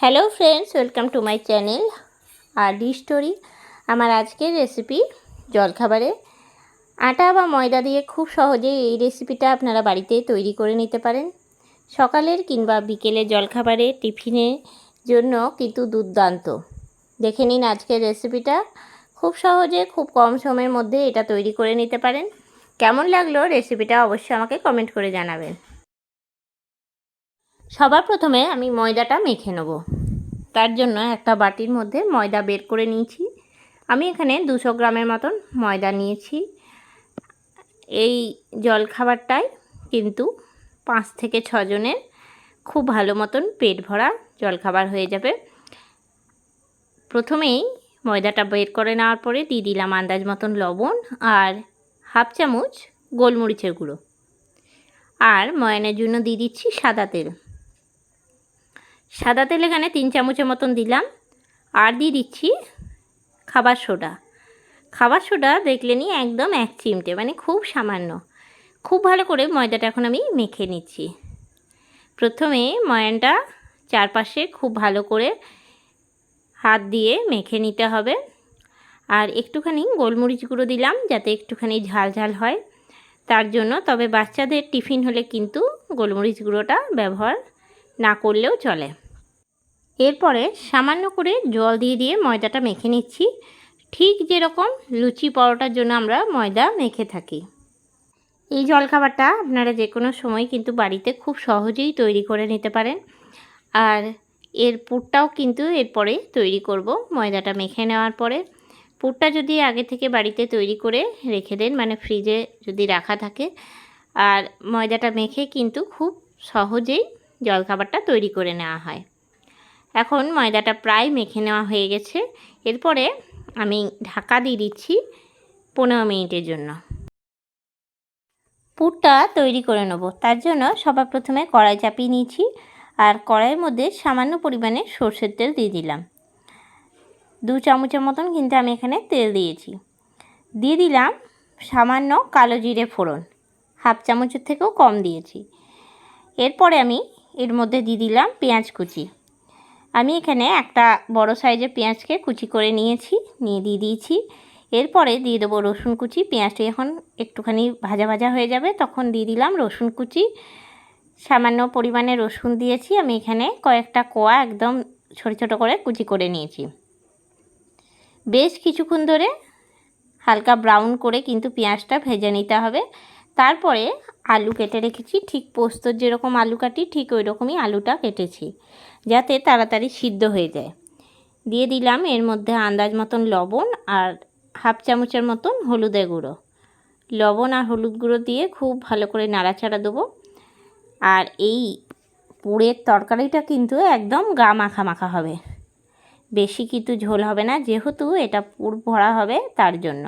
Hello friends welcome to my channel R D story আমার আজকের recipe জলখাবারে। আটা বা ময়দা দিয়ে খুব সহজেই এই রেসিপিটা আপনারা বাড়িতে তৈরি করে নিতে পারেন। সকালের কিংবা বিকেলের জলখাবারে টিফিনের জন্য কিন্তু দুর্দান্ত। দেখে নিন আজকের রেসিপিটা খুব সহজে, খুব কম সময়ের মধ্যে এটা তৈরি করে নিতে পারেন। কেমন লাগল রেসিপিটা অবশ্যই আমাকে কমেন্ট করে জানাবেন। সবার প্রথমে আমি ময়দাটা মেখে নেব। তার জন্য একটা বাটির মধ্যে ময়দা বের করে নিয়েছি। আমি এখানে দুশো গ্রামের মতন ময়দা নিয়েছি। এই জলখাবারটাই কিন্তু পাঁচ থেকে ছজনের খুব ভালো মতন পেট ভরা জলখাবার হয়ে যাবে। প্রথমেই ময়দাটা বের করে নেওয়ার পরে দিয়ে দিলাম আন্দাজ মতন লবণ আর হাফ চামচ গোলমরিচের গুঁড়ো। আর ময়নের জন্য দিয়ে দিচ্ছি সাদা তেল। সাদা তেল এখানে তিন চামচের মতন দিলাম। আর দিয়ে দিচ্ছি খাবার সোডা। খাবার সোডা দেখলেনি একদম এক চিমটে মানে খুব সামান্য। খুব ভালো করে ময়দাটা এখন আমি মেখে নিচ্ছি। প্রথমে ময়ানটা চারপাশে খুব ভালো করে হাত দিয়ে মেখে নিতে হবে। আর একটুখানি গোলমরিচ গুঁড়ো দিলাম যাতে একটুখানি ঝাল ঝাল হয়। তার জন্য তবে বাচ্চাদের টিফিন হলে কিন্তু গোলমরিচ গুঁড়োটা ব্যবহার না করলেও চলে। এরপরে সামান্য করে জল দিয়ে দিয়ে ময়দাটা মেখে নিচ্ছি। ঠিক যেরকম লুচি পরোটার জন্য আমরা ময়দা মেখে থাকি। এই জলখাবারটা আপনারা যে কোনো সময় কিন্তু বাড়িতে খুব সহজেই তৈরি করে নিতে পারেন। আর এর পুরটাও কিন্তু এরপরে তৈরি করব ময়দাটা মেখে নেওয়ার পরে। পুরটা যদি আগে থেকে বাড়িতে তৈরি করে রেখে দেন মানে ফ্রিজে যদি রাখা থাকে। আর ময়দাটা মেখে কিন্তু খুব সহজেই জলখাবারটা তৈরি করে নেওয়া হয়। এখন ময়দাটা প্রায় মেখে নেওয়া হয়ে গেছে। এরপরে আমি ঢাকা দিয়ে দিচ্ছি পনেরো মিনিটের জন্য। পুরটা তৈরি করে নেব। তার জন্য সবার প্রথমে কড়াই চাপিয়ে নিয়েছি আর কড়াইয়ের মধ্যে সামান্য পরিমাণে সর্ষের তেল দিয়ে দিলাম। দু চামচের মতন কিন্তু আমি এখানে তেল দিয়েছি। দিয়ে দিলাম সামান্য কালো জিরে ফোড়ন। হাফ চামচের থেকেও কম দিয়েছি। এরপরে আমি এর মধ্যে দিয়ে দিলাম পেঁয়াজ কুচি। আমি এখানে একটা বড় সাইজের পেঁয়াজকে কুচি করে নিয়েছি, নিয়ে দিয়ে দিয়েছি। এরপরে দিয়ে দেবো রসুন কুচি। পেঁয়াজটি এখন একটুখানি ভাজা ভাজা হয়ে যাবে তখন দিয়ে দিলাম রসুন কুচি। সামান্য পরিমাণে রসুন দিয়েছি। আমি এখানে কয়েকটা কোয়া একদম ছোটো ছোটো করে কুচি করে নিয়েছি। বেশ কিছুক্ষণ ধরে হালকা ব্রাউন করে কিন্তু পেঁয়াজটা ভেজে নিতে হবে। তারপরে আলু কেটে রেখেছি, ঠিক পোস্তর যেরকম আলু কাটি, ঠিক ওই রকমই আলুটা কেটেছি, যাতে তাড়াতাড়ি সিদ্ধ হয়ে যায়। দিয়ে দিলাম এর মধ্যে আন্দাজ মতন লবণ আর হাফ চামচের মতন হলুদের গুঁড়ো। লবণ আর হলুদ গুঁড়ো দিয়ে খুব ভালো করে নাড়াচাড়া দেবো। আর এই পুরের তরকারিটা কিন্তু একদম গা মাখা মাখা হবে। বেশি কিন্তু ঝোল হবে না, যেহেতু এটা পুর ভরা হবে তার জন্য।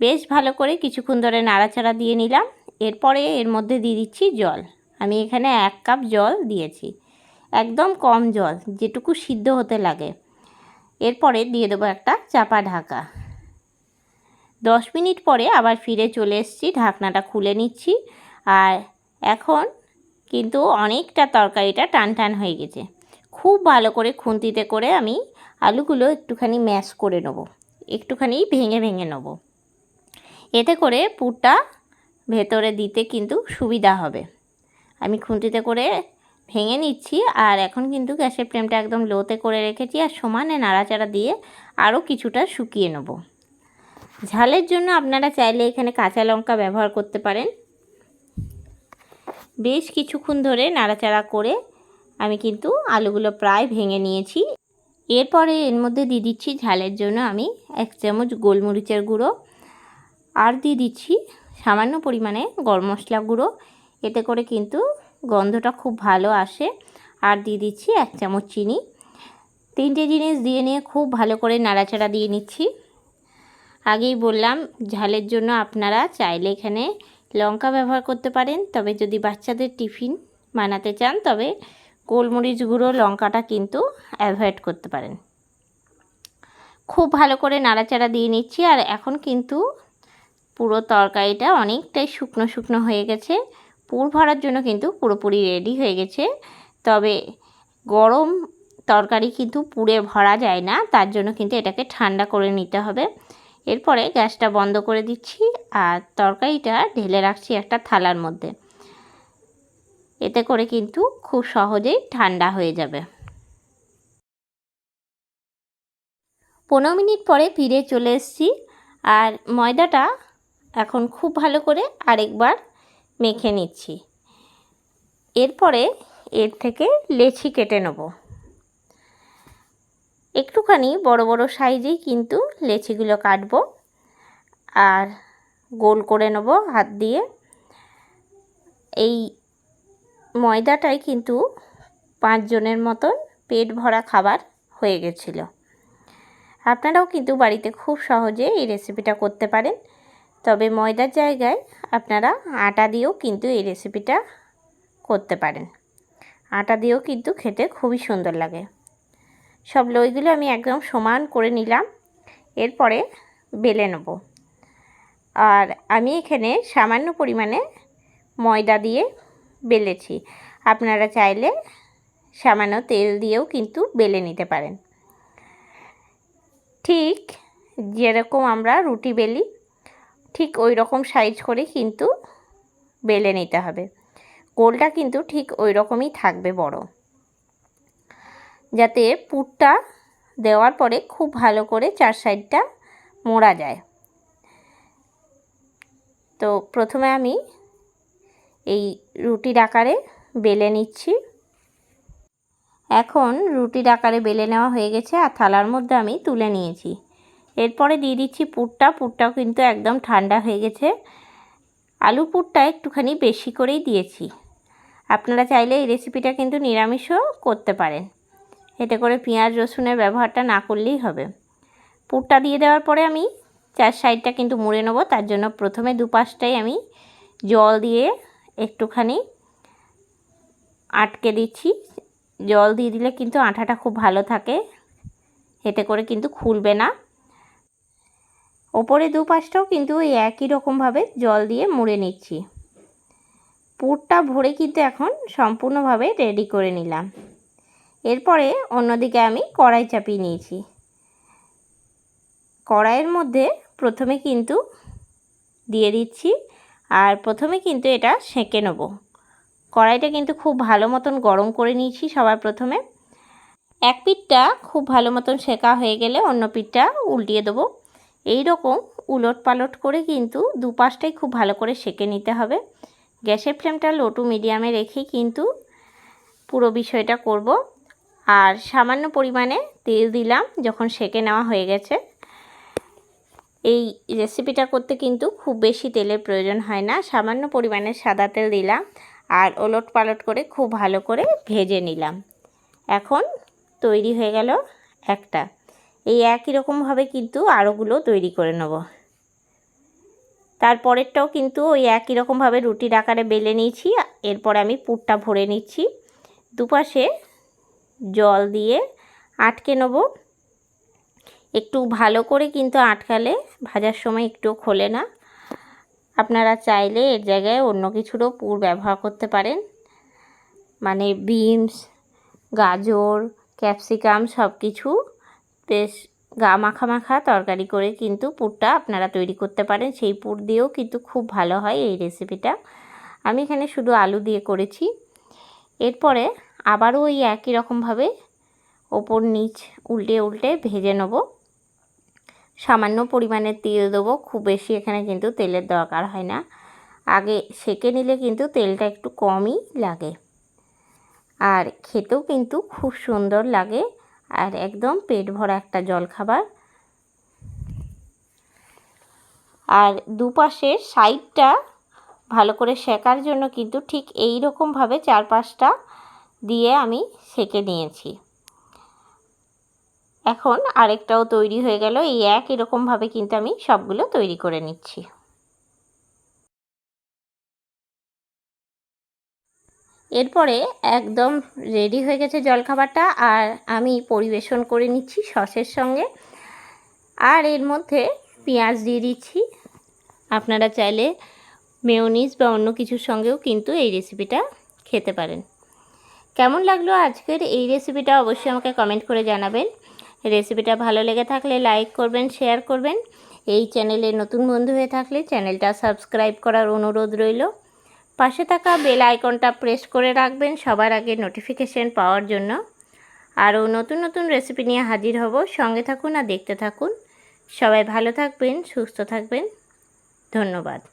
বেশ ভালো করে কিছুক্ষণ ধরে নাড়াচাড়া দিয়ে নিলাম। এরপরে এর মধ্যে দিয়ে দিচ্ছি জল। আমি এখানে এক কাপ জল দিয়েছি। একদম কম জল, যেটুকু সিদ্ধ হতে লাগে। এরপরে দিয়ে দেবো একটা চাপা ঢাকা। দশ মিনিট পরে আবার ফিরে চলে এসেছি, ঢাকনাটা খুলে নিচ্ছি। আর এখন কিন্তু অনেকটা তরকারিটা টান টান হয়ে গেছে। খুব ভালো করে খুন্তিতে করে আমি আলুগুলো একটুখানি ম্যাশ করে নেব। একটুখানি ভেঙে ভেঙে নেব। এতে করে পুরটা ভেতরে দিতে কিন্তু সুবিধা হবে। আমি খুন্তিতে করে ভেঙে নিচ্ছি আর এখন কিন্তু গ্যাসের ফ্লেমটা একদম লোতে করে রেখেছি আর সমানে নাড়াচাড়া দিয়ে আরও কিছুটা শুকিয়ে নেব। ঝালের জন্য আপনারা চাইলে এখানে কাঁচা লঙ্কা ব্যবহার করতে পারেন। বেশ কিছুক্ষণ ধরে নাড়াচাড়া করে আমি কিন্তু আলুগুলো প্রায় ভেঙে নিয়েছি। এরপরে এর মধ্যে দিয়ে দিচ্ছি ঝালের জন্য আমি এক চামচ গোলমরিচের গুঁড়ো। আর দিয়ে দিচ্ছি সামান্য পরিমাণে গরম মশলা গুঁড়ো। এতে করে কিন্তু গন্ধটা খুব ভালো আসে। আর দিয়ে দিচ্ছি এক চামচ চিনি। তিনটে জিনিস দিয়ে নিয়ে খুব ভালো করে নাড়াচাড়া দিয়ে নিচ্ছি। আগেই বললাম, ঝালের জন্য আপনারা চাইলে এখানে লঙ্কা ব্যবহার করতে পারেন। তবে যদি বাচ্চাদের টিফিন বানাতে চান, তবে গোলমরিচ গুঁড়ো, লঙ্কাটা কিন্তু অ্যাভয়েড করতে পারেন। খুব ভালো করে নাড়াচাড়া দিয়ে নিচ্ছি। আর এখন কিন্তু পুরো তরকারিটা অনেকটাই শুকনো শুকনো হয়ে গেছে। পুর ভরার জন্য কিন্তু পুরোপুরি রেডি হয়ে গেছে। তবে গরম তরকারি কিন্তু পুড়ে ভরা যায় না, তার জন্য কিন্তু এটাকে ঠান্ডা করে নিতে হবে। এরপরে গ্যাসটা বন্ধ করে দিচ্ছি আর তরকারিটা ঢেলে রাখছি একটা থালার মধ্যে। এতে করে কিন্তু খুব সহজেই ঠান্ডা হয়ে যাবে। পনেরো মিনিট পরে ফিরে চলে এসেছি আর ময়দাটা এখন খুব ভালো করে আরেকবার মেখে নিচ্ছি। এরপরে এর থেকে লেচি কেটে নেব। একটুখানি বড় বড় সাইজেই কিন্তু লেচিগুলো কাটবো আর গোল করে নেব হাত দিয়ে। এই ময়দাটাই কিন্তু পাঁচজনের মতন পেট ভরা খাবার হয়ে গেছিল। আপনারাও কিন্তু বাড়িতে খুব সহজে এই রেসিপিটা করতে পারেন। তবে ময়দার জায়গায় আপনারা আটা দিয়েও কিন্তু এই রেসিপিটা করতে পারেন। আটা দিয়েও কিন্তু খেতে খুবই সুন্দর লাগে। সব লইগুলো আমি একদম সমান করে নিলাম, এরপরে বেলে নেব। আর আমি এখানে সামান্য পরিমাণে ময়দা দিয়ে বেলেছি। আপনারা চাইলে সামান্য তেল দিয়েও কিন্তু বেলে নিতে পারেন। ঠিক যেরকম আমরা রুটি বেলি ঠিক ওই রকম সাইজ করে কিন্তু বেলে নিতে হবে। গোলটা কিন্তু ঠিক ওই রকমই থাকবে বড়। যাতে পুরটা দেওয়ার পরে খুব ভালো করে চার সাইডটা মোড়া যায়। তো প্রথমে আমি এই রুটির আকারে বেলে নিচ্ছি। এখন রুটির আকারে বেলে নেওয়া হয়ে গেছে আর থালার মধ্যে আমি তুলে নিয়েছি। এরপরে দিয়ে দিচ্ছি পুরটা। পুরটাও কিন্তু একদম ঠান্ডা হয়ে গেছে। আলু পুরটা একটুখানি বেশি করেই দিয়েছি। আপনারা চাইলে এই রেসিপিটা কিন্তু নিরামিষও করতে পারেন। এতে করে পেঁয়াজ, রসুনের ব্যবহারটা না করলেই হবে। পুরটা দিয়ে দেওয়ার পরে আমি চার সাইডটা কিন্তু মুড়ে নেব। তার জন্য প্রথমে দুপাশটাই আমি জল দিয়ে একটুখানি আটকে দিচ্ছি। জল দিয়ে দিলে কিন্তু আঠাটা খুব ভালো থাকে। এতে করে কিন্তু খুলবে না। ওপরে দুপাশটাও কিন্তু ওই একই রকমভাবে জল দিয়ে মুড়ে নিচ্ছি। পুরটা ভরে কিন্তু এখন সম্পূর্ণভাবে রেডি করে নিলাম। এরপরে অন্যদিকে আমি কড়াই চাপিয়ে নিয়েছি। কড়াইয়ের মধ্যে প্রথমে কিন্তু দিয়ে দিচ্ছি আর প্রথমে কিন্তু এটা সেঁকে নেব। কড়াইটা কিন্তু খুব ভালো মতন গরম করে নিয়েছি সবার প্রথমে। এক পিঠটা খুব ভালো মতন শেখা হয়ে গেলে অন্য পিঠটা উল্টিয়ে দেবো। এই রকম উলট পালট করে কিন্তু দুপাশটাই খুব ভালো করে সেঁকে নিতে হবে। গ্যাসের ফ্লেমটা লো টু মিডিয়ামে রেখেই কিন্তু পুরো বিষয়টা করব। আর সামান্য পরিমাণে তেল দিলাম যখন সেঁকে নেওয়া হয়ে গেছে। এই রেসিপিটা করতে কিন্তু খুব বেশি তেলের প্রয়োজন হয় না। সামান্য পরিমাণে সাদা তেল দিলাম আর ওলট পালট করে খুব ভালো করে ভেজে নিলাম। এখন তৈরি হয়ে গেল একটা। এই একই রকমভাবে কিন্তু আরোগুলো তৈরি করে নেব। তারপরেরটাও কিন্তু ওই একই রকমভাবে রুটির আকারে বেলে নিয়েছি, এরপর আমি পুরটা ভরে নিচ্ছি। দুপাশে জল দিয়ে আটকে নেব। একটু ভালো করে কিন্তু আটকালে ভাজার সময় একটু খোলে না। আপনারা চাইলে এর জায়গায় অন্য কিছুরও পুর ব্যবহার করতে পারেন। মানে বিনস, গাজর, ক্যাপসিকাম সব কিছু বেশ গা মাখা মাখা তরকারি করে কিন্তু পুরটা আপনারা তৈরি করতে পারেন। সেই পুর দিয়েও কিন্তু খুব ভালো হয় এই রেসিপিটা আমি এখানে শুধু আলু দিয়ে করেছি। এরপরে আবারও ওই একই রকমভাবে ওপর নিচ উল্টে উল্টে ভেজে নেব। সামান্য পরিমাণে তেল দেবো, খুব বেশি এখানে কিন্তু তেলের দরকার হয় না। আগে সেকে নিলে কিন্তু তেলটা একটু কমই লাগে। আর খেতেও কিন্তু খুব সুন্দর লাগে। আর একদম পেট ভরা একটা জলখাবার। আর দুপাশের সাইডটা ভালো করে শেকার জন্য কিন্তু ঠিক এই রকমভাবে চার পাঁচটা দিয়ে আমি সেকে নিয়েছি। এখন আরেকটাও তৈরি হয়ে গেল, এই এক এরকমভাবে কিন্তু আমি সবগুলো তৈরি করে নিচ্ছি। এরপরে একদম রেডি হয়ে গেছে জলখাবারটা আর আমি পরিবেশন করে নিচ্ছি সসের সঙ্গে। আর এর মধ্যে পেঁয়াজ দিয়ে দিচ্ছি। আপনারা চাইলে মেয়নিজ বা অন্য কিছুর সঙ্গেও কিন্তু এই রেসিপিটা খেতে পারেন। কেমন লাগল আজকের এই রেসিপিটা অবশ্যই আমাকে কমেন্ট করে জানাবেন। রেসিপিটা ভালো লেগে থাকলে লাইক করবেন শেয়ার করবেন। এই চ্যানেলে নতুন বন্ধু হয়ে থাকলে চ্যানেলটা সাবস্ক্রাইব করার অনুরোধ রইল। পাশে থাকা বেল আইকনটা প্রেস করে রাখবেন সবার আগে নোটিফিকেশন পাওয়ার জন্য। আরও নতুন নতুন রেসিপি নিয়ে হাজির হব। সঙ্গে থাকুন আর দেখতে থাকুন। সবাই ভালো থাকবেন, সুস্থ থাকবেন। ধন্যবাদ।